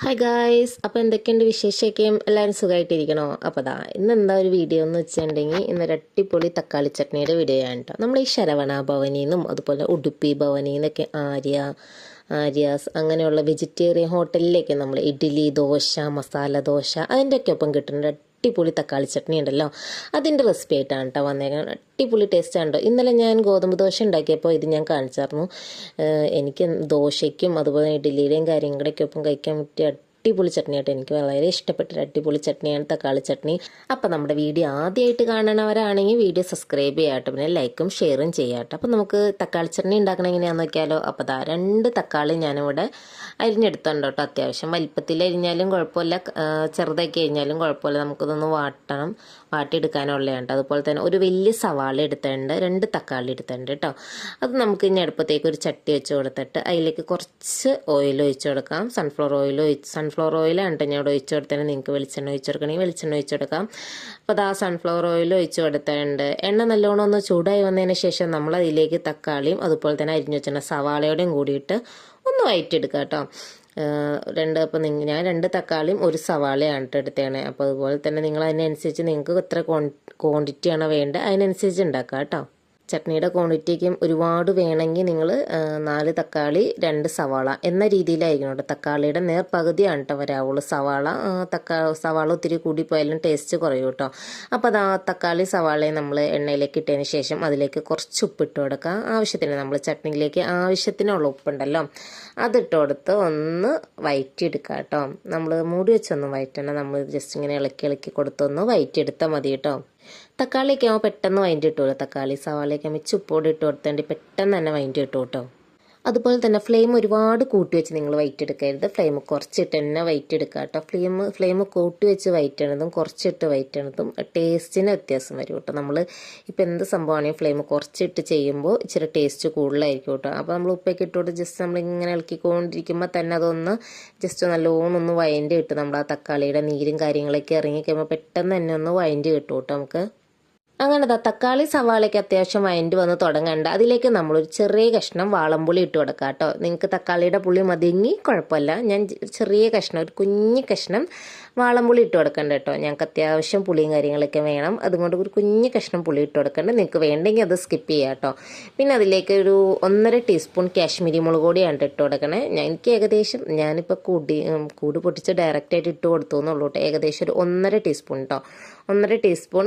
Hi guys അപ്പോൾ എന്തൊക്കെയുണ്ട് വിശേഷമൊക്കെയും എല്ലാവരും സുഖമായിട്ടിരിക്കണോ അപ്പോൾ ദാ ഇന്ന് എന്താ ഒരു വീഡിയോ എന്ന് വെച്ചിട്ടുണ്ടെങ്കിൽ ഇന്നൊരു അടിപൊളി തക്കാളി ചട്നിയുടെ വീഡിയോ ആണ് കേട്ടോ നമ്മൾ ഈ ശരവണ ഭവനിൽ നിന്നും അതുപോലെ ഉടുപ്പി ഭവനിൽ നിന്നൊക്കെ ആര്യ ആര്യാസ് അങ്ങനെയുള്ള വെജിറ്റേറിയൻ ഹോട്ടലിലേക്ക് നമ്മൾ ഇഡ്ഡലി ദോശ മസാല ദോശ അതിന്റെയൊക്കെ ഒപ്പം കിട്ടുന്ന അടിപൊളി തക്കാളി ചട്നി ഉണ്ടല്ലോ. അതിന്റെ റെസിപ്പി ആയിട്ടാണ് കേട്ടോ വന്നേക്കാൻ അടിപൊളി ആണ് കേട്ടോ ഇന്നലെ ഞാൻ ഗോതമ്പ് ദോശ ഉണ്ടാക്കിയപ്പോൾ ഇത് ഞാൻ കാണിച്ചായിരുന്നു എനിക്ക് ദോശയ്ക്കും അതുപോലെ ഇഡ്ഡലിയുടെയും കാര്യങ്ങളുടെയൊക്കെ ഒപ്പം കഴിക്കാൻ പറ്റിയ അടിപൊളി ചട്നിയായിട്ട് എനിക്ക് വളരെ ഇഷ്ടപ്പെട്ട അടിപൊളി ചട്നിയാണ് തക്കാളി ചട്നി. അപ്പോൾ നമ്മുടെ വീഡിയോ ആദ്യമായിട്ട് കാണണവരാണെങ്കിൽ വീഡിയോ സബ്സ്ക്രൈബ് ചെയ്യാട്ടോ. പിന്നെ ലൈക്കും ഷെയറും ചെയ്യാട്ടോ. അപ്പോൾ നമുക്ക് തക്കാളി ചട്നി ഉണ്ടാക്കണം എങ്ങനെയാണെന്ന് നോക്കിയാലോ. അപ്പോൾ ദാ രണ്ട് തക്കാളി ഞാനിവിടെ അരിഞ്ഞെടുത്തുണ്ട് കേട്ടോ. അത്യാവശ്യം വലിപ്പത്തിൽ അരിഞ്ഞാലും കുഴപ്പമില്ല. ചെറുതാക്കി അരിഞ്ഞാലും കുഴപ്പമില്ല. നമുക്കിതൊന്ന് വാട്ടണം. വാട്ടിയെടുക്കാനുള്ളതാണ് അതുപോലെ തന്നെ ഒരു വലിയ സവാള എടുത്തിട്ടുണ്ട്. രണ്ട് തക്കാളി എടുത്തിട്ടുണ്ട് കേട്ടോ. അത് നമുക്ക് ഇനി അടുപ്പത്തേക്ക് ഒരു ചട്ടി വെച്ച് കൊടുത്തിട്ട് അതിലേക്ക് കുറച്ച് ഓയിൽ ഒഴിച്ച് കൊടുക്കാം. സൺഫ്ലവർ ഓയിൽ ഒഴിച്ച് സൺഫ്ലവർ ഓയിലാണ് കേട്ടോ ഞാൻ ഇവിടെ ഒഴിച്ചു കൊടുത്തേനെ. നിങ്ങൾക്ക് വെളിച്ചെണ്ണ ഒഴിച്ചു കൊടുക്കണമെങ്കിൽ വെളിച്ചെണ്ണ ഒഴിച്ചു കൊടുക്കാം. അപ്പോൾ അത് ആ സൺഫ്ലവർ ഓയിൽ ഒഴിച്ചു കൊടുത്തിട്ടുണ്ട്. എണ്ണ നല്ലോണം ഒന്ന് ചൂടായി വന്നതിന് ശേഷം നമ്മൾ അതിലേക്ക് തക്കാളിയും അതുപോലെ തന്നെ അരിഞ്ഞു വെച്ചിട്ടുള്ള സവാളയോടെയും കൂടിയിട്ട് ഒന്ന് വയറ്റെടുക്കുക കേട്ടോ. രണ്ട് അപ്പം നിങ്ങൾ ഞാൻ രണ്ട് തക്കാളിയും ഒരു സവാളയാണ് കേട്ടോ എടുത്തതാണ് അപ്പോൾ അതുപോലെ തന്നെ നിങ്ങൾ അതിനനുസരിച്ച് നിങ്ങൾക്ക് എത്ര ക്വാണ്ടിറ്റിയാണോ വേണ്ടത് അതിനനുസരിച്ച് ഉണ്ടാക്കുക കേട്ടോ. ചട്നിയുടെ ക്വാണ്ടിറ്റിക്കും ഒരുപാട് വേണമെങ്കിൽ നിങ്ങൾ നാല് തക്കാളി രണ്ട് സവാള എന്ന രീതിയിലായിരിക്കണം കേട്ടോ. തക്കാളിയുടെ നേർ പകുതിയാണ് കേട്ടോ വരാവുള്ളൂ സവാള തക്കാ സവാള ഒത്തിരി കൂടിപ്പോയാലും ടേസ്റ്റ് കുറയും കേട്ടോ. അപ്പോൾ അത് ആ തക്കാളി സവാളയും നമ്മൾ എണ്ണയിലേക്ക് ഇട്ടതിന് ശേഷം അതിലേക്ക് കുറച്ച് ഉപ്പിട്ട് കൊടുക്കുക. ആവശ്യത്തിന് നമ്മൾ ചട്നിയിലേക്ക് ആവശ്യത്തിനുള്ള ഉപ്പുണ്ടല്ലോ അതിട്ട് കൊടുത്ത് ഒന്ന് വയറ്റിയെടുക്കുക കേട്ടോ. നമ്മൾ മൂടി വെച്ചൊന്ന് വയറ്റണം. നമ്മൾ ജസ്റ്റ് ഇങ്ങനെ ഇളക്കി ഇളക്കി കൊടുത്തൊന്ന് വയറ്റിയെടുത്താൽ മതി കേട്ടോ. തക്കാളിയൊക്കെ ആകുമ്പോൾ പെട്ടെന്ന് വൈൻഡ് കിട്ടുമല്ലോ തക്കാളി സവാളയൊക്കെ ആകുമ്പോൾ ചുപ്പോടെ ഇട്ട് കൊടുത്തേണ്ടി പെട്ടെന്ന് തന്നെ വൈൻഡ് കിട്ടും കേട്ടോ അതുപോലെ തന്നെ ഫ്ലെയിം ഒരുപാട് കൂട്ടി വെച്ച് നിങ്ങൾ വൈറ്റ് എടുക്കരുത്. ഫ്ലെയിം കുറച്ചിട്ട് തന്നെ വൈറ്റ് എടുക്കുക കേട്ടോ. ഫ്ലെയിം ഫ്ലെയിം കൂട്ടി വെച്ച് വൈറ്റ് ചെയ്യണതും കുറച്ചിട്ട് വൈറ്റ് ചെയ്യണതും ടേസ്റ്റിന് വ്യത്യാസം വരും കേട്ടോ. നമ്മൾ ഇപ്പോൾ എന്ത് സംഭവമാണെങ്കിൽ ഫ്ലെയിം കുറച്ചിട്ട് ചെയ്യുമ്പോൾ ഇച്ചിരി ടേസ്റ്റ് കൂടുതലായിരിക്കും കേട്ടോ. അപ്പോൾ നമ്മൾ ഉപ്പൊക്കെ ഇട്ടുകൊണ്ട് ജസ്റ്റ് നമ്മൾ ഇങ്ങനെ ഇളക്കിക്കൊണ്ടിരിക്കുമ്പോൾ തന്നെ അതൊന്ന് ജസ്റ്റ് നല്ലോണം ഒന്ന് വയന്റെ കിട്ടും. നമ്മൾ ആ തക്കാളിയുടെ നീരും കാര്യങ്ങളൊക്കെ ഇറങ്ങി കഴിയുമ്പോൾ പെട്ടെന്ന് തന്നെ ഒന്ന് വയന്റെ കിട്ടും കേട്ടോ. നമുക്ക് അങ്ങനെ ദാ തക്കാളി സവാളയ്ക്ക് അത്യാവശ്യം വയന്റ് വന്ന് തുടങ്ങണ്ട. അതിലേക്ക് നമ്മളൊരു ചെറിയ കഷ്ണം വാളംപുളി ഇട്ട് കൊടുക്കാം കേട്ടോ നിങ്ങൾക്ക് തക്കാളിയുടെ പുളി മതിങ്ങി കുഴപ്പമില്ല. ഞാൻ ചെറിയ കഷ്ണം ഒരു കുഞ്ഞു കഷ്ണം വാളംപുളി ഇട്ട് കൊടുക്കണ്ട കേട്ടോ. ഞങ്ങൾക്ക് അത്യാവശ്യം പുളിയും കാര്യങ്ങളൊക്കെ വേണം. അതുകൊണ്ട് ഒരു കുഞ്ഞു കഷ്ണം പുളി ഇട്ട് കൊടുക്കണ്ട. നിങ്ങൾക്ക് വേണ്ടെങ്കിൽ അത് സ്കിപ്പ് ചെയ്യാം കേട്ടോ. പിന്നെ അതിലേക്ക് ഒരു ഒന്നര ടീസ്പൂൺ കാശ്മീരി മുളക് പൊടിയാണ് ഇട്ട് കൊടുക്കണേ. എനിക്ക് ഏകദേശം ഞാനിപ്പോൾ കൂടി കൂട് പൊട്ടിച്ച് ഡയറക്റ്റായിട്ട് ഇട്ട് കൊടുത്തു എന്നുള്ളൂ കേട്ടോ. ഏകദേശം ഒരു ഒന്നര ടീസ്പൂൺ കേട്ടോ ഒന്നര ടീസ്പൂൺ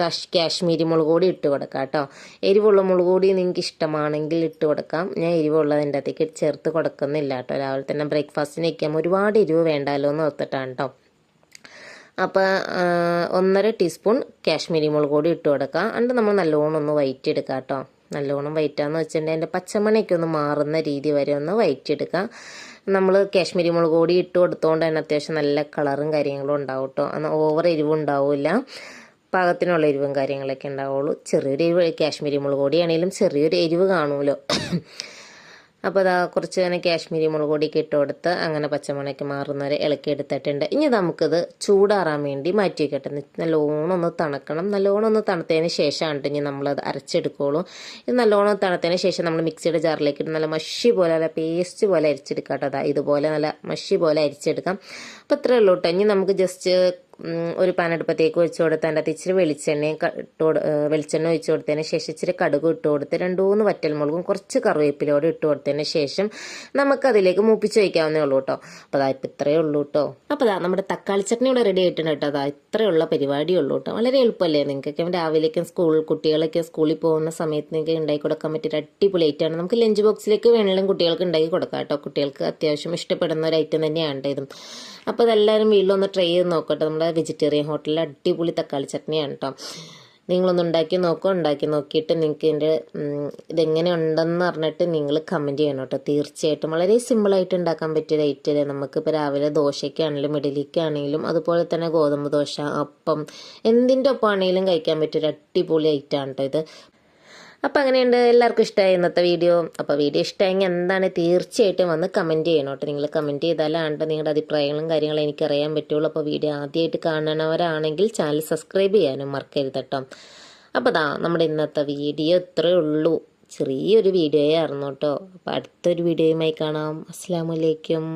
കഷ് കാശ്മീരി മുളക് പൊടി ഇട്ട് കൊടുക്കാം കേട്ടോ. എരിവുള്ള മുളക് പൊടി നിങ്ങൾക്ക് ഇഷ്ടമാണെങ്കിൽ ഇട്ട് കൊടുക്കാം. ഞാൻ എരിവുള്ളതിന്റെ അകത്തേക്ക് ചേർത്ത് കൊടുക്കുന്നില്ല കേട്ടോ. രാവിലെ തന്നെ ബ്രേക്ക്ഫാസ്റ്റിന് വയ്ക്കാം ഒരുപാട് എരിവ് വേണ്ടാലോ എന്ന് ഓർത്തിട്ടാണ് കേട്ടോ. അപ്പോൾ ഒന്നര ടീസ്പൂൺ കാശ്മീരി മുളക് പൊടി ഇട്ട് കൊടുക്കാം. അണ്ട് നമ്മൾ നല്ലോണം ഒന്ന് വയറ്റി എടുക്കാം കേട്ടോ. നല്ലോണം വയറ്റാന്ന് വെച്ചിട്ടുണ്ടെങ്കിൽ അതിന്റെ പച്ചമണയൊക്കെ ഒന്ന് മാറുന്ന രീതി വരെ ഒന്ന് വയറ്റിയെടുക്കാം. നമ്മൾ കാശ്മീരി മുളക് പൊടി ഇട്ട് കൊടുത്തോണ്ട് തന്നെ അത്യാവശ്യം നല്ല കളറും കാര്യങ്ങളും ഉണ്ടാവും കേട്ടോ. അന്ന് ഓവർ എരിവും ഉണ്ടാവില്ല. പാകത്തിനുള്ള എരിവും കാര്യങ്ങളൊക്കെ ഉണ്ടാവുള്ളൂ. ചെറിയൊരു എരിവ് കാശ്മീരി മുളക് പൊടിയാണെങ്കിലും ചെറിയൊരു എരിവ് കാണുമല്ലോ. അപ്പോൾ അതാ കുറച്ച് തന്നെ കാശ്മീരി മുളക് പൊടിയൊക്കെ കൊടുത്ത് അങ്ങനെ പച്ചമണയ്ക്ക് മാറുന്നവരെ ഇളക്കി എടുത്തിട്ടുണ്ട്. ഇനി നമുക്കിത് ചൂടാറാൻ വേണ്ടി മാറ്റി വെക്കട്ടെ നല്ലോണം ഒന്ന് തണക്കണം. നല്ലോണം ഒന്ന് തണുത്തതിന് ശേഷമാണ് ഇനി നമ്മളത് അരച്ചെടുക്കുള്ളൂ. ഇത് നല്ലോണം തണുത്തതിന് ശേഷം നമ്മൾ മിക്സിയുടെ ജാറിലേക്ക് ഇട്ട് നല്ല മഷി പോലെ നല്ല പേസ്റ്റ് പോലെ അരിച്ചെടുക്കാം കേട്ടോ. ഇതുപോലെ നല്ല മഷി പോലെ അരിച്ചെടുക്കാം. അപ്പോൾ ഇത്രയേ ഉള്ളൂ കേട്ടോ. ഇനി നമുക്ക് ജസ്റ്റ് ഒരു പാനടുപ്പത്തേക്ക് വെച്ച് അതിന്റെ അകത്ത് ഇച്ചിരി വെളിച്ചെണ്ണയും ഇട്ട് വെളിച്ചെണ്ണ ഒഴിച്ച് കൊടുത്തതിന് ശേഷം ഇച്ചിരി കടുക് ഇട്ട് കൊടുത്ത് മൂന്ന് വറ്റൽമുളകും കുറച്ച് കറിവേപ്പിലോട് ഇട്ട് കൊടുത്തതിന് ശേഷം നമുക്കതിലേക്ക് മൂപ്പിച്ച് വയ്ക്കാവുന്നേ ഉള്ളൂ കേട്ടോ. അപ്പോൾ അതാ ഇപ്പം ഇത്രയേ ഉള്ളൂ കേട്ടോ. അപ്പോൾ അതാ നമ്മുടെ തക്കാളി ചട്നി ഇവിടെ റെഡി ആയിട്ടുണ്ട് കേട്ടോ. അതാ ഇത്രയുള്ള പരിപാടി ഉള്ളൂ കേട്ടോ. വളരെ എളുപ്പമല്ലേ നിങ്ങൾക്കൊക്കെ. രാവിലേക്കും സ്കൂൾ കുട്ടികളൊക്കെ സ്കൂളിൽ പോകുന്ന സമയത്ത് നിങ്ങൾക്ക് ഉണ്ടാക്കി കൊടുക്കാൻ പറ്റിയ ഒരു അടിപൊളി നമുക്ക് ലഞ്ച് ബോക്സിലേക്ക് വേണമെങ്കിലും കുട്ടികൾക്ക് ഉണ്ടാക്കി കൊടുക്കാം കേട്ടോ. കുട്ടികൾക്ക് അത്യാവശ്യം ഇഷ്ടപ്പെടുന്ന ഒരു ഐറ്റം തന്നെയാണ് ഇതും. അപ്പോൾ ഇതെല്ലാവരും വീട്ടിലൊന്ന് ട്രൈ ചെയ്ത് നോക്കട്ടെ. നമ്മുടെ വെജിറ്റേറിയൻ ഹോട്ടലിൽ അടിപൊളി തക്കാളി ചട്നിയാണ് കേട്ടോ നിങ്ങളൊന്ന് ഉണ്ടാക്കി നോക്കുക ഉണ്ടാക്കി നോക്കിയിട്ട് നിങ്ങൾക്ക് ഇതിന്റെ ഇതെങ്ങനെ ഉണ്ടെന്ന് പറഞ്ഞിട്ട് നിങ്ങൾ കമന്റ് ചെയ്യണം കേട്ടോ തീർച്ചയായിട്ടും വളരെ സിമ്പിളായിട്ട് ഉണ്ടാക്കാൻ പറ്റിയ ഐറ്റം അല്ലേ. നമുക്കിപ്പോൾ രാവിലെ ദോശയ്ക്കാണെങ്കിലും ഇഡലിക്കാണെങ്കിലും അതുപോലെ തന്നെ ഗോതമ്പ് ദോശ അപ്പം എന്തിന്റെ ഒപ്പമാണെങ്കിലും കഴിക്കാൻ പറ്റിയൊരു അടിപൊളി ഐറ്റമാണ് കേട്ടോ ഇത്. അപ്പോൾ അങ്ങനെയുണ്ട്. എല്ലാവർക്കും ഇഷ്ടമായി ഇന്നത്തെ വീഡിയോ? അപ്പോൾ വീഡിയോ ഇഷ്ടമായെങ്കിൽ എന്താണ്? തീർച്ചയായിട്ടും വന്ന് കമന്റ് ചെയ്യണം കേട്ടോ. നിങ്ങൾ കമന്റ് ചെയ്താലാണ്ട് നിങ്ങളുടെ അഭിപ്രായങ്ങളും കാര്യങ്ങളും എനിക്കറിയാൻ പറ്റുള്ളൂ. അപ്പോൾ വീഡിയോ ആദ്യമായിട്ട് കാണണവരാണെങ്കിൽ ചാനൽ സബ്സ്ക്രൈബ് ചെയ്യാനും മറക്കരുത് കേട്ടോ. അപ്പോൾ ദാ നമ്മുടെ ഇന്നത്തെ വീഡിയോ ഇത്രയേ ഉള്ളൂ. ചെറിയൊരു വീഡിയോ ആയിരുന്നു കേട്ടോ. അപ്പോൾ അടുത്തൊരു വീഡിയോയുമായി കാണാം. അസ്സാം വലൈക്കും